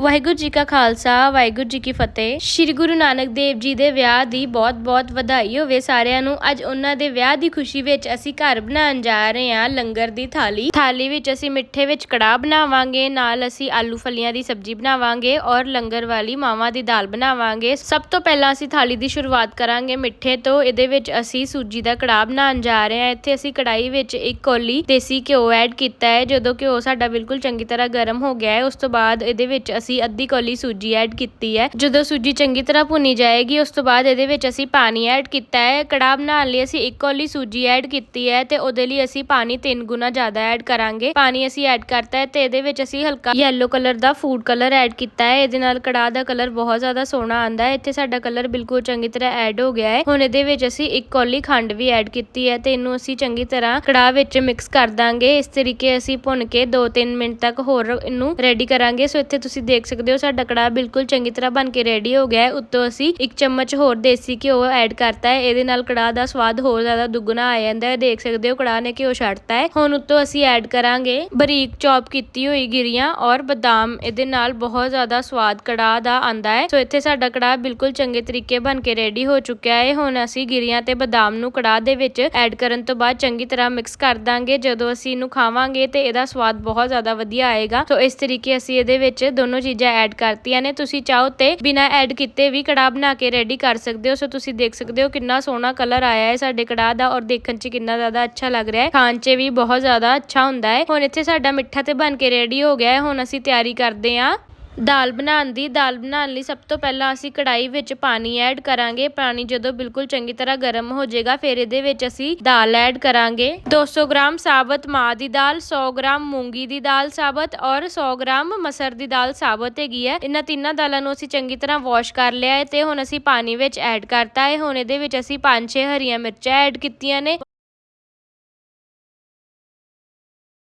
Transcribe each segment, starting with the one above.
ਵਾਹਿਗੁਰੂ ਜੀ ਕਾ ਖਾਲਸਾ, ਵਾਹਿਗੁਰੂ ਜੀ ਕੀ ਫਤਿਹ। ਸ੍ਰੀ ਗੁਰੂ ਨਾਨਕ ਦੇਵ ਜੀ ਦੇ ਵਿਆਹ ਦੀ ਬਹੁਤ-ਬਹੁਤ ਵਧਾਈ ਹੋਵੇ ਸਾਰਿਆਂ ਨੂੰ। ਅੱਜ ਉਹਨਾਂ ਦੇ ਵਿਆਹ ਦੀ ਖੁਸ਼ੀ ਵਿੱਚ ਅਸੀਂ ਘਰ ਬਣਾਉਣ ਜਾ ਰਹੇ ਹਾਂ ਲੰਗਰ ਦੀ ਥਾਲੀ। ਥਾਲੀ ਵਿੱਚ ਅਸੀਂ ਮਿੱਠੇ ਵਿੱਚ ਕੜਾਹ ਬਣਾਵਾਂਗੇ, ਨਾਲ ਅਸੀਂ ਆਲੂ ਫਲੀਆਂ ਦੀ ਸਬਜ਼ੀ ਬਣਾਵਾਂਗੇ ਔਰ ਲੰਗਰ ਵਾਲੀ ਮਾਵਾਂ ਦੀ ਦਾਲ ਬਣਾਵਾਂਗੇ। ਸਭ ਤੋਂ ਪਹਿਲਾਂ ਅਸੀਂ ਥਾਲੀ ਦੀ ਸ਼ੁਰੂਆਤ ਕਰਾਂਗੇ ਮਿੱਠੇ ਤੋਂ। ਇਹਦੇ ਵਿੱਚ ਅਸੀਂ ਸੂਜੀ ਦਾ ਕੜਾਹ ਬਣਾਉਣ ਜਾ ਰਹੇ ਹਾਂ। ਇੱਥੇ ਅਸੀਂ ਕੜਾਈ ਵਿੱਚ ਇੱਕ ਕੋਲੀ ਦੇਸੀ ਘਿਓ ਐਡ ਕੀਤਾ ਹੈ। ਜਦੋਂ ਘਿਓ ਸਾਡਾ ਬਿਲਕੁਲ ਚੰਗੀ ਤਰ੍ਹਾਂ ਗਰਮ ਹੋ ਗਿਆ ਹੈ, ਉਸ ਤੋਂ ਬਾਅਦ ਇਹਦੇ ਵਿੱਚ ਅਸੀਂ ਅੱਧੀ ਕੋਲੀ ਸੂਜੀ ਐਡ ਕੀਤੀ ਹੈ। ਜਦੋਂ ਸੂਜੀ ਚੰਗੀ ਤਰ੍ਹਾਂ ਭੁੰਨੀ ਜਾਏਗੀ, ਉਸ ਤੋਂ ਬਾਅਦ ਇਹਦੇ ਵਿੱਚ ਅਸੀਂ ਪਾਣੀ ਐਡ ਕੀਤਾ ਹੈ। ਕੜਾਹ ਬਣਾਉਣ ਲਈ ਅਸੀਂ ਇੱਕ ਕੋਲੀ ਸੂਜੀ ਐਡ ਕੀਤੀ ਹੈ ਤੇ ਉਹਦੇ ਲਈ ਅਸੀਂ ਪਾਣੀ ਤਿੰਨ ਗੁਣਾ ਜ਼ਿਆਦਾ ਐਡ ਕਰਾਂਗੇ। ਪਾਣੀ ਅਸੀਂ ਐਡ ਕਰਤਾ ਹੈ ਤੇ ਇਹਦੇ ਵਿੱਚ ਅਸੀਂ ਹਲਕਾ ਯੈਲੋ ਕਲਰ ਦਾ ਫੂਡ ਕਲਰ ਐਡ ਕੀਤਾ ਹੈ। ਇਹਦੇ ਨਾਲ ਕੜਾਹ ਦਾ ਕਲਰ ਬਹੁਤ ਜ਼ਿਆਦਾ ਸੋਹਣਾ ਆਂਦਾ ਹੈ। ਇੱਥੇ ਸਾਡਾ ਕਲਰ ਬਿਲਕੁਲ ਚੰਗੀ ਤਰ੍ਹਾਂ ਐਡ ਹੋ ਗਿਆ ਹੈ। ਹੁਣ ਇਹਦੇ ਵਿੱਚ ਅਸੀਂ ਇੱਕ ਕੋਲੀ ਖੰਡ ਵੀ ਐਡ ਕੀਤੀ ਹੈ ਤੇ ਇਹਨੂੰ ਅਸੀਂ ਚੰਗੀ ਤਰ੍ਹਾਂ ਕੜਾਹ ਵਿੱਚ ਮਿਕਸ ਕਰ ਦਾਂਗੇ। ਇਸ ਤਰੀਕੇ ਅਸੀਂ ਭੁੰਨ ਕੇ 2-3 ਮਿੰਟ ਤੱਕ ਹੋਰ ਇਹਨੂੰ ਰੈਡੀ ਕਰਾਂਗੇ। ਸੋ ਇੱਥੇ ਤੁਸੀਂ ਦੇਖ ਦੇਖ ਸਕਦੇ ਹੋ, ਸਾਡਾ ਕੜਾਹ ਬਿਲਕੁਲ ਚੰਗੀ ਤਰ੍ਹਾਂ ਬਣ ਕੇ ਰੈਡੀ ਹੋ ਗਿਆ ਹੈ। ਉੱਤੋਂ ਅਸੀਂ ਇੱਕ ਚਮਚ ਹੋਰ ਦੇਸੀ ਘਿਓ ਐਡ ਕਰਤਾ ਹੈ। ਇਹਦੇ ਨਾਲ ਕੜਾਹ ਦਾ ਸਵਾਦ ਹੋਰ ਜ਼ਿਆਦਾ ਦੁੱਗਣਾ ਆ ਜਾਂਦਾ ਹੈ। ਦੇਖ ਸਕਦੇ ਹੋ, ਕੜਾਹ ਨੇ ਘਿਓ ਛੱਡਤਾ ਹੈ। ਹੁਣ ਉੱਤੋਂ ਅਸੀਂ ਐਡ ਕਰਾਂਗੇ ਬਰੀਕ ਚੌਪ ਕੀਤੀ ਹੋਈ ਗਿਰੀਆਂ ਔਰ ਬਦਾਮ। ਇਹਦੇ ਨਾਲ ਬਹੁਤ ਜ਼ਿਆਦਾ ਸਵਾਦ ਕੜਾਹ ਦਾ ਆਂਦਾ ਹੈ। ਸੋ ਇੱਥੇ ਸਾਡਾ ਕੜਾਹ ਬਿਲਕੁਲ ਚੰਗੇ ਤਰੀਕੇ ਬਣ ਕੇ ਰੈਡੀ ਹੋ ਚੁੱਕਿਆ ਹੈ। ਹੁਣ ਅਸੀਂ ਗਿਰੀਆਂ ਤੇ ਬਦਾਮ ਨੂੰ ਕੜਾਹ ਦੇ ਵਿੱਚ ਐਡ ਕਰਨ ਤੋਂ ਬਾਅਦ ਚੰਗੀ ਤਰ੍ਹਾਂ ਮਿਕਸ ਕਰ ਦਾਂਗੇ। ਜਦੋਂ ਅਸੀਂ ਇਹਨੂੰ ਖਾਵਾਂਗੇ ਤੇ ਇਹਦਾ ਸਵਾਦ ਬਹੁਤ ਜ਼ਿਆਦਾ ਵਧੀਆ ਆਏਗਾ। ਸੋ ਇਸ ਤਰੀਕੇ ਅਸੀਂ ਇਹਦੇ ਵਿੱਚ ਦੋਨੋਂ ਚੀਜ਼ਾਂ ਐਡ ਕਰਤੀਆਂ ਨੇ, ਤੁਸੀਂ ਚਾਹੋ ਤੇ ਬਿਨਾ ਐਡ ਕੀਤੇ ਵੀ ਕੜਾਹ ਬਣਾ ਕੇ ਰੈਡੀ ਕਰ ਸਕਦੇ ਹੋ। ਸੋ ਤੁਸੀਂ ਦੇਖ ਸਕਦੇ ਹੋ ਕਿੰਨਾ ਸੋਹਣਾ ਕਲਰ ਆਇਆ ਹੈ ਸਾਡੇ ਕੜਾਹ ਦਾ ਔਰ ਦੇਖਣ 'ਚ ਕਿੰਨਾ ਜ਼ਿਆਦਾ ਅੱਛਾ ਲੱਗ ਰਿਹਾ ਹੈ। ਖਾਣ 'ਚ ਵੀ ਬਹੁਤ ਜ਼ਿਆਦਾ ਅੱਛਾ ਹੁੰਦਾ ਹੈ। ਹੁਣ ਇੱਥੇ ਸਾਡਾ ਮਿੱਠਾ ਤੇ ਬਣ ਕੇ ਰੈਡੀ ਹੋ ਗਿਆ ਹੈ। ਹੁਣ ਅਸੀਂ ਤਿਆਰੀ ਕਰਦੇ ਹਾਂ। ਦਾਲ ਬਣਾਉਣ ਦੀ, ਦਾਲ ਬਣਾਉਣ ਲਈ ਸਭ ਤੋਂ ਪਹਿਲਾਂ ਅਸੀਂ ਕੜਾਹੀ ਵਿੱਚ ਪਾਣੀ ਐਡ ਕਰਾਂਗੇ। ਪਾਣੀ ਜਦੋਂ ਬਿਲਕੁਲ ਚੰਗੀ ਤਰ੍ਹਾਂ ਗਰਮ ਹੋ ਜਾਏਗਾ, ਫਿਰ ਇਹਦੇ ਵਿੱਚ ਅਸੀਂ ਦਾਲ ਐਡ ਕਰਾਂਗੇ। 200 ਗ੍ਰਾਮ ਸਾਬਤ ਮਾਂ ਦੀ ਦਾਲ 100 ਗ੍ਰਾਮ ਮੂੰਗੀ ਦੀ ਦਾਲ ਸਾਬਤ ਔਰ 100 ਗ੍ਰਾਮ ਮਸਰ ਦੀ ਦਾਲ ਸਾਬਤ ਹੈਗੀ ਹੈ। ਇਹਨਾਂ ਤਿੰਨਾਂ ਦਾਲਾਂ ਨੂੰ ਅਸੀਂ ਚੰਗੀ ਤਰ੍ਹਾਂ ਵਾਸ਼ ਕਰ ਲਿਆ ਹੈ ਤੇ ਹੁਣ ਅਸੀਂ ਪਾਣੀ ਵਿੱਚ ਐਡ ਕਰਤਾ ਹੈ। ਹੁਣ ਇਹਦੇ ਵਿੱਚ ਅਸੀਂ 5-6 ਹਰੀਆਂ ਮਿਰਚਾਂ ਐਡ ਕੀਤੀਆਂ ਨੇ।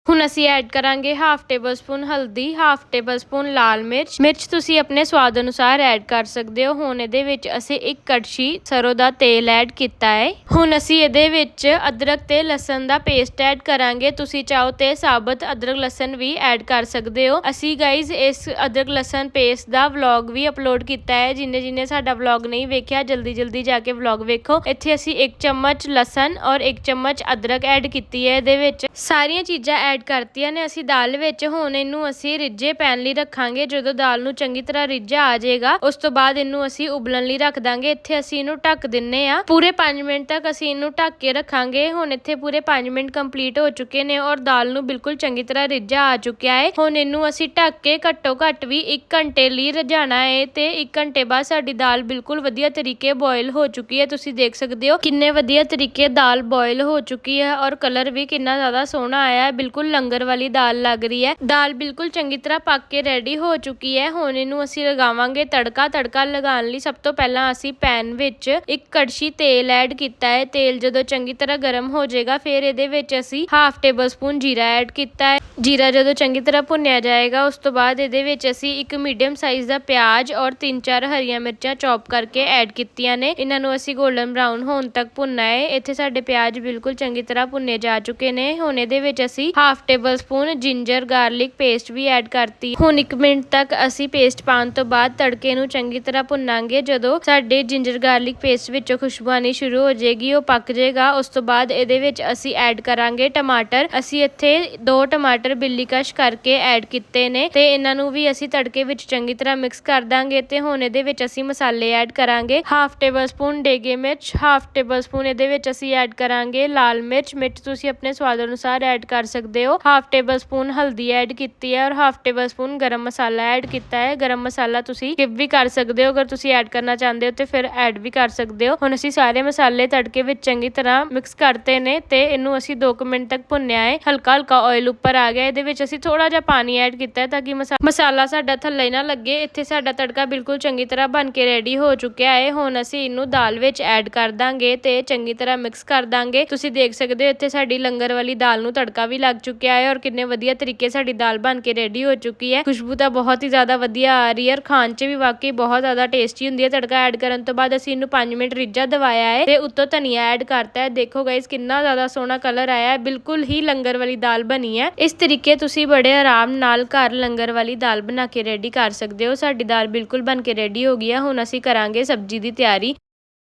ਹੁਣ ਅਸੀਂ ਐਡ ਕਰਾਂਗੇ ਹਾਫ ਟੇਬਲ ਸਪੂਨ ਹਲਦੀ ਹਾਫ ਟੇਬਲ ਸਪੂਨ ਲਾਲ ਮਿਰਚ। ਮਿਰਚ ਤੁਸੀਂ ਆਪਣੇ ਸਵਾਦ ਅਨੁਸਾਰ ਐਡ ਕਰ ਸਕਦੇ ਹੋ। ਹੁਣ ਇਹਦੇ ਵਿੱਚ ਅਸੀਂ ਇੱਕ ਕੜਛੀ ਸਰੋਂ ਦਾ ਤੇਲ ਐਡ ਕੀਤਾ ਹੈ। ਹੁਣ ਅਸੀਂ ਇਹਦੇ ਵਿੱਚ ਅਦਰਕ ਤੇ ਲਸਣ ਦਾ ਪੇਸਟ ਐਡ ਕਰਾਂਗੇ। ਤੁਸੀਂ ਚਾਹੋ ਤੇ ਸਾਬਤ ਅਦਰਕ ਲਸਣ ਵੀ ਐਡ ਕਰ ਸਕਦੇ ਹੋ। ਅਸੀਂ ਗਾਇਜ਼ ਇਸ ਅਦਰਕ ਲਸਣ ਪੇਸਟ ਦਾ ਵਲੌਗ ਵੀ ਅਪਲੋਡ ਕੀਤਾ ਹੈ। ਜਿੰਨੇ ਜਿਨੇ ਸਾਡਾ ਵਲੌਗ ਨਹੀਂ ਵੇਖਿਆ, ਜਲਦੀ ਜਲਦੀ ਜਾ ਕੇ ਵਲੌਗ ਵੇਖੋ। ਇੱਥੇ ਅਸੀਂ ਇੱਕ ਚਮਚ ਲਸਣ ਔਰ ਇੱਕ ਚਮਚ ਅਦਰਕ ਐਡ ਕੀਤੀ ਹੈ। ਇਹਦੇ ਵਿੱਚ ਸਾਰੀਆਂ ਚੀਜ਼ਾਂ ਐਡ ਕਰਤੀਆਂ ਨੇ, ਅਸੀਂ ਦਾਲ ਵਿੱਚ, ਹੁਣ ਇਹਨੂੰ ਅਸੀਂ ਰਿੱਝੇ ਪੈਣ ਲਈ ਰੱਖਾਂਗੇ, ਜਦੋਂ ਦਾਲ ਨੂੰ ਚੰਗੀ ਤਰ੍ਹਾਂ ਰਿੱਝਾ ਆ ਜਾਏਗਾ, ਉਸ ਤੋਂ ਬਾਅਦ ਇਹਨੂੰ ਅਸੀਂ ਉਬਲਣ ਲਈ ਰੱਖ ਦਾਂਗੇ। ਇੱਥੇ ਅਸੀਂ ਇਹਨੂੰ ਢੱਕ ਦਿੰਨੇ ਆ। ਪੂਰੇ 5 ਮਿੰਟ ਤੱਕ ਅਸੀਂ ਇਹਨੂੰ ਢੱਕ ਕੇ ਰੱਖਾਂਗੇ। ਹੁਣ ਇੱਥੇ ਪੂਰੇ 5 ਮਿੰਟ ਕੰਪਲੀਟ ਹੋ ਚੁੱਕੇ ਨੇ ਔਰ ਦਾਲ ਨੂੰ ਬਿਲਕੁਲ ਚੰਗੀ ਤਰ੍ਹਾਂ ਰਿੱਝਾ ਆ ਚੁੱਕਿਆ ਹੈ ਹੁਣ ਇਹਨੂੰ ਅਸੀਂ ਢੱਕ ਕੇ ਘੱਟੋ ਘੱਟ ਵੀ 1 ਘੰਟੇ ਲਈ ਰਝਾਣਾ ਹੈ ਤੇ 1 ਘੰਟੇ ਬਾਅਦ ਸਾਡੀ ਦਾਲ ਬਿਲਕੁਲ ਵਧੀਆ ਤਰੀਕੇ ਬੋਇਲ ਹੋ ਚੁੱਕੀ ਹੈ ਤੁਸੀਂ ਦੇਖ ਸਕਦੇ ਹੋ ਕਿੰਨੇ ਵਧੀਆ ਤਰੀਕੇ ਦਾਲ ਬੋਇਲ ਹੋ ਚੁੱਕੀ ਹੈ ਔਰ ਕਲਰ ਵੀ ਕਿੰਨਾ ਜ਼ਿਆਦਾ ਸੋਹਣਾ ਆਇਆ ਹੈ। ਬਿਲਕੁਲ ਲੰਗਰ ਵਾਲੀ ਦਾਲ ਲੱਗ ਰਹੀ ਹੈ। ਦਾਲ ਬਿਲਕੁਲ ਚੰਗੀ ਤਰ੍ਹਾਂ ਪੱਕ ਕੇ ਰੈਡੀ ਹੋ ਚੁੱਕੀ ਹੈ। ਹੁਣ ਇਹਨੂੰ ਅਸੀਂ ਲਗਾਵਾਂਗੇ ਤੜਕਾ। ਤੜਕਾ ਲਗਾਉਣ ਲਈ ਸਭ ਤੋਂ ਪਹਿਲਾਂ ਅਸੀਂ ਪੈਨ ਵਿੱਚ ਇੱਕ ਕੜਛੀ ਤੇਲ ਐਡ ਕੀਤਾ ਹੈ। ਤੇਲ ਜਦੋਂ ਚੰਗੀ ਤਰ੍ਹਾਂ ਗਰਮ ਹੋ ਜਾਏਗਾ, ਫਿਰ ਇਹਦੇ ਵਿੱਚ ਅਸੀਂ ਹਾਫ ਟੇਬਲ ਸਪੂਨ ਜੀਰਾ ਐਡ ਕੀਤਾ ਹੈ। ਜੀਰਾ ਜਦੋਂ ਚੰਗੀ ਤਰ੍ਹਾਂ ਭੁੰਨਿਆ ਜਾਏਗਾ, ਉਸ ਤੋਂ ਬਾਅਦ ਇਹਦੇ ਵਿੱਚ ਅਸੀਂ ਇੱਕ ਮੀਡੀਅਮ ਸਾਈਜ਼ ਦਾ ਪਿਆਜ਼ ਔਰ 3-4 ਹਰੀਆਂ ਮਿਰਚਾਂ ਚੌਪ ਕਰਕੇ ਐਡ ਕੀਤੀਆਂ ਨੇ। ਇਹਨਾਂ ਨੂੰ ਅਸੀਂ 골ਡਨ ਬ੍ਰਾਊਨ ਹੋਣ ਤੱਕ ਭੁੰਨਣਾ ਹੈ। ਇੱਥੇ ਸਾਡੇ ਪਿਆਜ਼ ਬਿਲਕੁਲ ਚੰਗੀ ਤਰ੍ਹਾਂ ਭੁੰਨੇ ਜਾ ਚੁੱਕੇ ਨੇ। ਹੁਣ ਇਹਦੇ ਵਿੱਚ ਅਸੀਂ half half tablespoon ginger garlic paste ਵੀ ਐਡ ਕਰਤੀ। ਹੁਣ 1 ਮਿੰਟ ਤੱਕ ਅਸੀਂ ਪੇਸਟ ਪਾਉਣ ਤੋਂ ਬਾਅਦ ਤੜਕੇ ਨੂੰ ਚੰਗੀ ਤਰ੍ਹਾਂ ਭੁੰਨਾਂਗੇ। ਜਦੋਂ ਸਾਡੇ ਜਿੰਜਰ ਗਾਰਲਿਕ ਪੇਸਟ ਵਿੱਚੋਂ ਖੁਸ਼ਬੂ ਆਣੀ ਸ਼ੁਰੂ ਹੋ ਜਾਏਗੀ, ਉਹ ਪੱਕ ਜਾਏਗਾ। ਉਸ ਤੋਂ ਬਾਅਦ ਇਹਦੇ ਵਿੱਚ ਅਸੀਂ ਐਡ ਕਰਾਂਗੇ ਟਮਾਟਰ। ਅਸੀਂ ਇੱਥੇ ਦੋ ਟਮਾਟਰ ਬਿੱਲੀ ਕਸ਼ ਕਰਕੇ ਐਡ ਕੀਤੇ ਨੇ ਤੇ ਇਹਨਾਂ ਨੂੰ ਵੀ ਅਸੀਂ ਤੜਕੇ ਵਿੱਚ ਚੰਗੀ ਤਰ੍ਹਾਂ ਮਿਕਸ ਕਰ ਦਾਂਗੇ ਤੇ ਹੁਣ ਇਹਦੇ ਵਿੱਚ ਅਸੀਂ ਮਸਾਲੇ ਐਡ ਕਰਾਂਗੇ। ਹਾਫ ਟੇਬਲ ਸਪੂਨ ਡੇਗੇ ਮਿਰਚ ਹਾਫ ਟੇਬਲ ਸਪੂਨ ਇਹਦੇ ਵਿੱਚ ਅਸੀਂ ਐਡ ਕਰਾਂਗੇ ਲਾਲ ਮਿਰਚ। ਮਿਰਚ ਤੁਸੀਂ ਆਪਣੇ ਸਵਾਦ ਅਨੁਸਾਰ ਐਡ ਕਰ ਸਕਦੇ ਹੋ। ਹਾਫ ਟੇਬਲ ਸਪੂਨ ਹਲਦੀ ਐਡ ਕੀਤੀ ਹੈ ਔਰ ਹਾਫ ਟੇਬਲ ਸਪੂਨ ਗਰਮ ਮਸਾਲਾ ਐਡ ਕੀਤਾ ਹੈ। ਗਰਮ ਮਸਾਲਾ ਤੁਸੀਂ ਸਕਿਪ ਵੀ ਕਰ ਸਕਦੇ ਹੋ। ਅਗਰ ਤੁਸੀਂ ਐਡ ਕਰਨਾ ਚਾਹੁੰਦੇ ਹੋ ਤੇ ਫਿਰ ਐਡ ਵੀ ਕਰ ਸਕਦੇ ਹੋ। ਹੁਣ ਅਸੀਂ ਸਾਰੇ ਮਸਾਲੇ ਤੜਕੇ ਵਿੱਚ ਚੰਗੀ ਤਰ੍ਹਾਂ ਮਿਕਸ ਕਰਤੇ ਨੇ ਤੇ ਇਹਨੂੰ ਅਸੀਂ 2 ਮਿੰਟ ਤੱਕ ਭੁੰਨਿਆ ਹੈ। ਹਲਕਾ ਹਲਕਾ ਆਇਲ ਉੱਪਰ ਆ ਗਿਆ। ਇਹਦੇ ਵਿੱਚ ਅਸੀਂ ਥੋੜਾ ਜਿਹਾ ਪਾਣੀ ਐਡ ਕੀਤਾ ਹੈ ਤਾਂ ਕਿ ਮਸਾਲਾ ਸਾਡਾ ਥੱਲੇ ਨਾ ਲੱਗੇ। ਇੱਥੇ ਸਾਡਾ ਤੜਕਾ ਬਿਲਕੁਲ ਚੰਗੀ ਤਰ੍ਹਾਂ ਬਣ ਕੇ ਰੈਡੀ ਹੋ ਚੁੱਕਿਆ ਹੈ। ਹੁਣ ਅਸੀਂ ਇਹਨੂੰ ਦਾਲ ਵਿੱਚ ਐਡ ਕਰ ਦਾਂਗੇ ਤੇ ਚੰਗੀ ਤਰ੍ਹਾਂ ਮਿਕਸ ਕਰ ਦਾਂਗੇ। ਤੁਸੀਂ ਦੇਖ ਸਕਦੇ ਹੋ ਇੱਥੇ ਸਾਡੀ ਲੰਗਰ ਵਾਲੀ ਦਾਲ ਨੂੰ ਤੜਕਾ ਵੀ ਲੱਗ ਚੁੱਕਿਆ ਹੈ ਔਰ ਕਿੰਨੇ ਵਧੀਆ ਤਰੀਕੇ ਸਾਡੀ ਦਾਲ ਬਣ ਕੇ ਰੈਡੀ ਹੋ ਚੁੱਕੀ ਹੈ। ਖੁਸ਼ਬੂ ਤਾਂ ਬਹੁਤ ਹੀ ਜ਼ਿਆਦਾ ਵਧੀਆ ਆ ਰਹੀ ਹੈ ਔਰ ਖਾਣ 'ਚ ਵੀ ਵਾਕਈ ਬਹੁਤ ਜ਼ਿਆਦਾ ਟੇਸਟੀ ਹੁੰਦੀ ਹੈ। ਤੜਕਾ ਐਡ ਕਰਨ ਤੋਂ ਬਾਅਦ ਅਸੀਂ ਇਹਨੂੰ 5 ਮਿੰਟ ਰਿੱਝਾ ਦਵਾਇਆ ਹੈ ਤੇ ਉੱਤੋਂ ਧਨੀਆ ਐਡ ਕਰਤਾ ਹੈ। ਦੇਖੋ ਗਾਇਸ ਕਿੰਨਾ ਜ਼ਿਆਦਾ ਸੋਹਣਾ ਕਲਰ ਆਇਆ ਹੈ। ਬਿਲਕੁਲ ਹੀ ਲੰਗਰ ਵਾਲੀ ਦਾਲ ਬਣੀ ਹੈ। ਇਸ ਤਰੀਕੇ ਤੁਸੀਂ ਬੜੇ ਆਰਾਮ ਨਾਲ ਘਰ ਲੰਗਰ ਵਾਲੀ ਦਾਲ ਬਣਾ ਕੇ ਰੈਡੀ ਕਰ ਸਕਦੇ ਹੋ। ਸਾਡੀ ਦਾਲ ਬਿਲਕੁਲ ਬਣ ਕੇ ਰੈਡੀ ਹੋ ਗਈ ਹੈ। ਹੁਣ ਅਸੀਂ ਕਰਾਂਗੇ ਸਬਜ਼ੀ ਦੀ ਤਿਆਰੀ।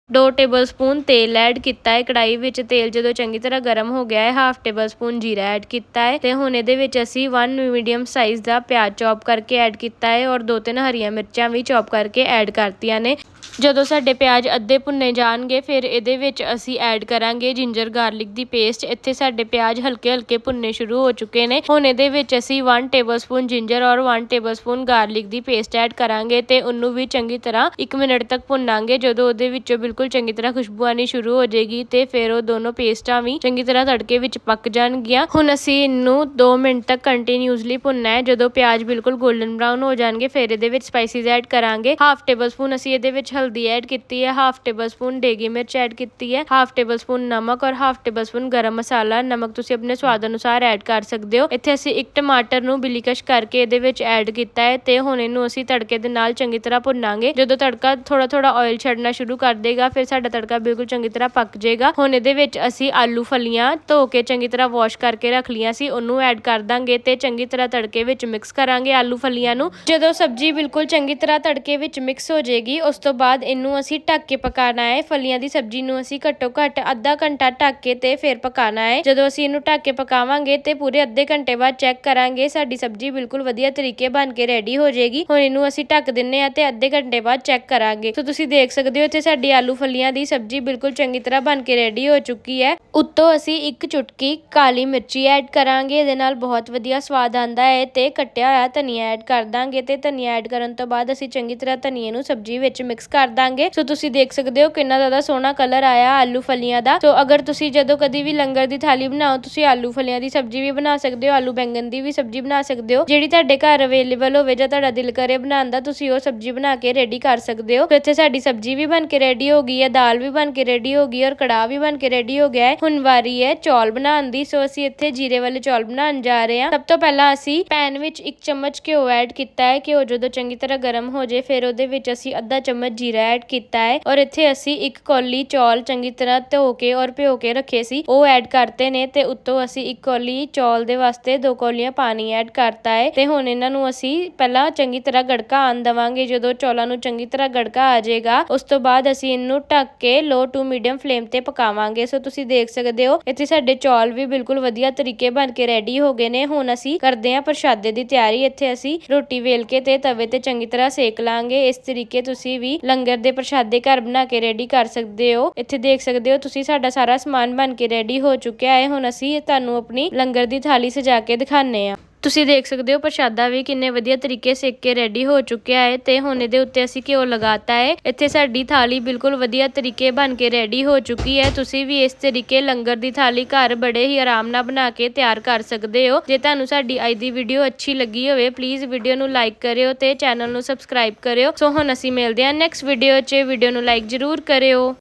2 ਟੇਬਲਸਪੂਨ ਤੇਲ ਐਡ ਕੀਤਾ ਹੈ। ਕੜਾਈ ਵਿੱਚ ਤੇਲ ਜਦੋਂ ਚੰਗੀ ਤਰ੍ਹਾਂ ਗਰਮ ਹੋ ਗਿਆ ਹੈ ਹਾਫ ਟੇਬਲਸਪੂਨ ਜੀਰਾ ਐਡ ਕੀਤਾ ਹੈ ਤੇ ਹੁਣ ਇਹਦੇ ਵਿੱਚ ਅਸੀਂ 1 ਮੀਡੀਅਮ ਸਾਈਜ਼ ਦਾ ਪਿਆਜ਼ ਚੌਪ ਕਰਕੇ ਐਡ ਕੀਤਾ ਹੈ ਔਰ ਦੋ ਤਿੰਨ ਹਰੀਆਂ ਮਿਰਚਾਂ ਵੀ ਚੌਪ ਕਰਕੇ ਐਡ ਕਰਤੀਆਂ ਨੇ। ਜਦੋਂ ਸਾਡੇ ਪਿਆਜ਼ ਅੱਧੇ ਭੁੰਨੇ ਜਾਣਗੇ, ਫਿਰ ਇਹਦੇ ਵਿੱਚ ਅਸੀਂ ਐਡ ਕਰਾਂਗੇ ਜਿੰਜਰ ਗਾਰਲਿਕ ਦੀ ਪੇਸਟ ਇੱਥੇ ਸਾਡੇ ਪਿਆਜ਼ ਹਲਕੇ ਹਲਕੇ ਭੁੰਨੇ ਸ਼ੁਰੂ ਹੋ ਚੁੱਕੇ ਨੇ। ਹੁਣ ਇਹਦੇ ਵਿੱਚ ਅਸੀਂ 1 ਟੇਬਲਸਪੂਨ ਜਿੰਜਰ ਔਰ 1 ਟੇਬਲਸਪੂਨ ਗਾਰਲਿਕ ਦੀ ਪੇਸਟ ਐਡ ਕਰਾਂਗੇ ਤੇ ਉਹਨੂੰ ਵੀ ਚੰਗੀ ਤਰ੍ਹਾਂ 1 ਮਿੰਟ ਤੱਕ ਭੁੰਨਾਂਗੇ। ਜਦੋਂ ਉਹਦੇ ਵਿੱਚੋਂ ਬਿਲਕੁਲ ਚੰਗੀ ਤਰ੍ਹਾਂ ਖੁਸ਼ਬੂ ਆਣੀ ਸ਼ੁਰੂ ਹੋ ਜਾਏਗੀ ਤੇ ਫਿਰ ਉਹ ਦੋਨੋਂ ਪੇਸਟਾਂ ਵੀ ਚੰਗੀ ਤਰ੍ਹਾਂ ਤੜਕੇ ਵਿੱਚ ਪੱਕ ਜਾਣਗੀਆਂ। ਹੁਣ ਅਸੀਂ ਇਹਨੂੰ 2 ਮਿੰਟ ਤੱਕ ਕੰਟੀਨਿਊਸਲੀ ਭੁੰਨਣਾ ਹੈ। ਜਦੋਂ ਪਿਆਜ਼ ਬਿਲਕੁਲ 골ਡਨ ਬ੍ਰਾਊਨ ਹੋ ਜਾਣਗੇ, ਫਿਰ ਇਹਦੇ ਵਿੱਚ ਸਪਾਈਸੀਜ਼ ਐਡ ਕਰਾਂਗੇ। ਹਾਫ ਟੇਬਲਸਪੂਨ ਅਸੀਂ ਇਹਦੇ ਵਿੱਚ ਹਲਦੀ ਐਡ ਕੀਤੀ ਹੈ ਹਾਫ ਟੇਬਲਸਪੂਨ ਡੇਗੀ ਮਿਰਚ ਐਡ ਕੀਤੀ ਹੈ ਹਾਫ ਟੇਬਲਸਪੂਨ ਨਮਕ ਔਰ ਹਾਫ ਟੇਬਲਸਪੂਨ ਗਰਮ ਮਸਾਲਾ। ਨਮਕ ਤੁਸੀਂ ਆਪਣੇ ਸਵਾਦ ਅਨੁਸਾਰ ਐਡ ਕਰ ਸਕਦੇ ਹੋ। ਇੱਥੇ ਅਸੀਂ ਇੱਕ ਟਮਾਟਰ ਨੂੰ ਬਿਲੀਕਸ਼ ਕਰਕੇ ਇਹਦੇ ਵਿੱਚ ਐਡ ਕੀਤਾ ਹੈ ਤੇ ਹੁਣ ਇਹਨੂੰ ਅਸੀਂ ਤੜਕੇ ਦੇ ਨਾਲ ਚੰਗੀ ਤਰ੍ਹਾਂ ਭੁੰਨਾਂਗੇ। ਜਦੋਂ ਤੜਕਾ ਥੋੜਾ ਥੋੜਾ ਆਇਲ ਛੱਡਣਾ ਸ਼ੁਰੂ ਕਰ ਦੇਗਾ, ਫਿਰ ਸਾਡਾ ਤੜਕਾ ਬਿਲਕੁਲ ਚੰਗੀ ਤਰ੍ਹਾਂ ਪੱਕ ਜਾਏਗਾ। ਹੁਣ ਇਹਦੇ ਵਿੱਚ ਅਸੀਂ ਆਲੂ ਫਲੀਆਂ ਧੋ ਕੇ ਚੰਗੀ ਤਰ੍ਹਾਂ ਵਾਸ਼ ਕਰਕੇ ਰੱਖ ਲੀਆਂ ਸੀ, ਉਹਨੂੰ ਐਡ ਕਰ ਦਾਂਗੇ ਤੇ ਚੰਗੀ ਤਰ੍ਹਾਂ ਤੜਕੇ ਵਿੱਚ ਮਿਕਸ ਕਰਾਂਗੇ ਆਲੂ ਫਲੀਆਂ ਨੂੰ। ਜਦੋਂ ਸਬਜ਼ੀ ਬਿਲਕੁਲ ਚੰਗੀ ਤਰ੍ਹਾਂ ਤੜਕੇ ਵਿੱਚ ਮਿਕਸ ਹੋ ਜਾਏਗੀ, ਉਸ ਤੋਂ ਬਾਅਦ ਬਾਅਦ ਇਹਨੂੰ ਅਸੀਂ ਢੱਕ ਕੇ ਪਕਾਉਣਾ ਹੈ। ਫਲੀਆਂ ਦੀ ਸਬਜ਼ੀ ਨੂੰ ਅਸੀਂ ਘੱਟੋ ਘੱਟ ਅੱਧਾ ਘੰਟਾ ਢੱਕ ਕੇ ਤੇ ਫਿਰ ਪਕਾਣਾ ਹੈ। ਜਦੋਂ ਅਸੀਂ ਇਹਨੂੰ ਢੱਕ ਕੇ ਪਕਾਵਾਂਗੇ ਤੇ ਪੂਰੇ ਅੱਧੇ ਘੰਟੇ ਬਾਅਦ ਚੈੱਕ ਕਰਾਂਗੇ, ਸਾਡੀ ਸਬਜ਼ੀ ਬਿਲਕੁਲ ਵਧੀਆ ਤਰੀਕੇ ਬਣ ਕੇ ਰੈਡੀ ਹੋ ਜਾਏਗੀ। ਹੁਣ ਇਹਨੂੰ ਅਸੀਂ ਢੱਕ ਦਿੰਨੇ ਆ ਤੇ ਅੱਧੇ ਘੰਟੇ ਬਾਅਦ ਚੈੱਕ ਕਰਾਂਗੇ। ਸੋ ਤੁਸੀਂ ਦੇਖ ਸਕਦੇ ਹੋ, ਇੱਥੇ ਸਾਡੀ ਆਲੂ ਫਲੀਆਂ ਦੀ ਸਬਜ਼ੀ ਬਿਲਕੁਲ ਚੰਗੀ ਤਰ੍ਹਾਂ ਬਣ ਕੇ ਰੈਡੀ ਹੋ ਚੁੱਕੀ ਹੈ। ਉੱਤੋਂ ਅਸੀਂ ਇੱਕ ਚੁਟਕੀ ਕਾਲੀ ਮਿਰਚੀ ਐਡ ਕਰਾਂਗੇ, ਇਹਦੇ ਨਾਲ ਬਹੁਤ ਵਧੀਆ ਸਵਾਦ ਆਂਦਾ ਹੈ ਤੇ ਕੱਟਿਆ ਹੋਇਆ ਧਨੀਆ ਐਡ ਕਰ ਦਾਂਗੇ ਤੇ ਧਨੀਆ ਐਡ ਕਰਨ ਤੋਂ ਬਾਅਦ ਅਸੀਂ ਚੰਗੀ ਤਰ੍ਹਾਂ ਧਨੀਏ ਨੂੰ ਸਬਜ਼ੀ ਵਿੱਚ ਮਿਕਸ ਕਰ ਕਰ ਦਾਂਗੇ। ਸੋ ਤੁਸੀਂ ਦੇਖ ਸਕਦੇ ਹੋ ਕਿੰਨਾ ਜ਼ਿਆਦਾ ਸੋਹਣਾ ਕਲਰ ਆਇਆ ਆਲੂ ਫਲੀਆਂ ਦਾ। ਸੋ ਅਗਰ ਤੁਸੀਂ ਜਦੋਂ ਕਦੀ ਵੀ ਲੰਗਰ ਦੀ ਥਾਲੀ ਬਣਾਓ, ਤੁਸੀਂ ਆਲੂ ਫਲੀਆਂ ਦੀ ਸਬਜ਼ੀ ਵੀ ਬਣਾ ਸਕਦੇ ਹੋ, ਆਲੂ ਬੈਂਗਨ ਦੀ ਵੀ ਸਬਜ਼ੀ ਬਣਾ ਸਕਦੇ ਹੋ। ਜਿਹੜੀ ਤੁਹਾਡੇ ਘਰ ਅਵੇਲੇਬਲ ਹੋਵੇ ਜਾਂ ਤੁਹਾਡਾ ਦਿਲ ਕਰੇ ਬਣਾਉਣ ਦਾ, ਤੁਸੀਂ ਉਹ ਸਬਜ਼ੀ ਬਣਾ ਕੇ ਰੈਡੀ ਕਰ ਸਕਦੇ ਹੋ। ਇੱਥੇ ਸਾਡੀ ਸਬਜ਼ੀ ਵੀ ਬਣ ਕੇ ਰੈਡੀ ਹੋ ਗਈ ਹੈ, ਦਾਲ ਵੀ ਬਣ ਕੇ ਰੈਡੀ ਹੋ ਗਈ ਔਰ ਕੜਾਹ ਵੀ ਬਣ ਕੇ ਰੈਡੀ ਹੋ ਗਿਆ ਹੈ। ਹੁਣ ਵਾਰੀ ਹੈ ਚੌਲ ਬਣਾਉਣ ਦੀ। ਸੋ ਅਸੀਂ ਇੱਥੇ ਜੀਰੇ ਵਾਲੇ ਚੌਲ ਬਣਾਉਣ ਜਾ ਰਹੇ ਹਾਂ। ਸਭ ਤੋਂ ਪਹਿਲਾਂ ਅਸੀਂ ਪੈਨ ਵਿੱਚ ਇੱਕ ਚਮਚ ਘਿਓ ਐਡ ਕੀਤਾ ਹੈ। ਘਿਓ ਜਦੋਂ ਚੰਗੀ ਤਰ੍ਹਾਂ ਗਰਮ ਹੋ ਜੇ ਫਿਰ ਉਹਦੇ ਵਿੱਚ ਅਸੀਂ ਅੱਧਾ ਚਮਚ ਜੀਰਾ ਐਡ ਕੀਤਾ ਹੈ ਔਰ ਇੱਥੇ ਅਸੀਂ ਇੱਕ ਕੌਲੀ ਚੌਲ ਚੰਗੀ ਤਰ੍ਹਾਂ ਧੋ ਕੇ ਔਰ ਭਿਓ ਕੇ ਰੱਖੇ ਸੀ, ਉਹ ਐਡ ਕਰਤੇ ਨੇ ਤੇ ਉੱਤੋਂ ਅਸੀਂ ਇੱਕ ਕੌਲੀ ਚੌਲ ਦੇ ਵਾਸਤੇ ਦੋ ਕੌਲੀਆਂ ਪਾਣੀ ਐਡ ਕਰਤਾ ਹੈ ਤੇ ਹੁਣ ਇਹਨਾਂ ਨੂੰ ਅਸੀਂ ਪਹਿਲਾਂ ਚੰਗੀ ਤਰ੍ਹਾਂ ਗੜਕਾ ਆਣ ਦਵਾਂਗੇ, ਜਦੋਂ ਚੌਲਾਂ ਨੂੰ ਚੰਗੀ ਤਰ੍ਹਾਂ ਗੜਕਾ ਆ ਜਾਏਗਾ, ਉਸ ਤੋਂ ਬਾਅਦ ਅਸੀਂ ਇਹਨੂੰ ਢੱਕ ਕੇ ਲੋ ਟੂ ਮੀਡੀਅਮ ਫਲੇਮ ਤੇ ਪਕਾਵਾਂਗੇ। ਸੋ ਤੁਸੀਂ ਦੇਖ ਸਕਦੇ ਹੋ, ਇੱਥੇ ਸਾਡੇ ਚੌਲ ਵੀ ਬਿਲਕੁਲ ਵਧੀਆ ਤਰੀਕੇ ਬਣ ਕੇ ਰੈਡੀ ਹੋ ਗਏ ਨੇ। ਹੁਣ ਅਸੀਂ ਕਰਦੇ ਹਾਂ ਪ੍ਰਸ਼ਾਦੇ ਦੀ ਤਿਆਰੀ। ਇੱਥੇ ਅਸੀਂ ਰੋਟੀ ਵੇਲ ਕੇ ਤੇ ਤਵੇ ਤੇ ਚੰਗੀ ਤਰ੍ਹਾਂ ਸੇਕ ਲਾਂਗੇ। ਇਸ ਤਰੀਕੇ ਤੁਸੀਂ ਵੀ ਲੰਗਰ ਦੇ ਪ੍ਰਸ਼ਾਦੇ ਘਰ ਬਣਾ ਕੇ ਰੈਡੀ ਕਰ ਸਕਦੇ ਹੋ। ਇੱਥੇ ਦੇਖ ਸਕਦੇ ਹੋ ਤੁਸੀਂ ਸਾਡਾ ਸਾਰਾ ਸਮਾਨ ਬਣ ਕੇ ਰੈਡੀ ਹੋ ਚੁੱਕਿਆ ਹੈ। ਹੁਣ ਅਸੀਂ ਤੁਹਾਨੂੰ ਆਪਣੀ ਲੰਗਰ ਦੀ ਥਾਲੀ ਸਜਾ ਕੇ ਦਿਖਾਣੇ ਆ ਤੁਸੀਂ ਦੇਖ ਸਕਦੇ ਹੋ ਪ੍ਰਸ਼ਾਦਾ ਵੀ ਕਿੰਨੇ ਵਧੀਆ ਤਰੀਕੇ ਸੇਕ ਕੇ ਰੈਡੀ ਹੋ ਚੁੱਕਿਆ ਹੈ ਤੇ ਹੁਣ ਇਹਦੇ ਉੱਤੇ ਅਸੀਂ ਘਿਓ ਲਗਾਤਾ ਹੈ। ਇੱਥੇ ਸਾਡੀ ਥਾਲੀ ਬਿਲਕੁਲ ਵਧੀਆ ਤਰੀਕੇ ਬਣ ਕੇ ਰੈਡੀ ਹੋ ਚੁੱਕੀ ਹੈ। ਤੁਸੀਂ ਵੀ ਇਸ ਤਰੀਕੇ ਲੰਗਰ ਦੀ ਥਾਲੀ ਘਰ ਬੜੇ ਹੀ ਆਰਾਮ ਨਾਲ ਬਣਾ ਕੇ ਤਿਆਰ ਕਰ ਸਕਦੇ ਹੋ। ਜੇ ਤੁਹਾਨੂੰ ਸਾਡੀ ਅੱਜ ਦੀ ਵੀਡੀਓ ਅੱਛੀ ਲੱਗੀ ਹੋਵੇ ਪਲੀਜ਼ ਵੀਡੀਓ ਨੂੰ ਲਾਈਕ ਕਰਿਓ ਤੇ ਚੈਨਲ ਨੂੰ ਸਬਸਕ੍ਰਾਈਬ ਕਰਿਓ। ਸੋ ਹੁਣ ਅਸੀਂ ਮਿਲਦੇ ਹਾਂ ਨੈਕਸਟ ਵੀਡੀਓ 'ਚ। ਵੀਡੀਓ ਨੂੰ ਲਾਈਕ ਜ਼ਰੂਰ ਕਰਿਓ।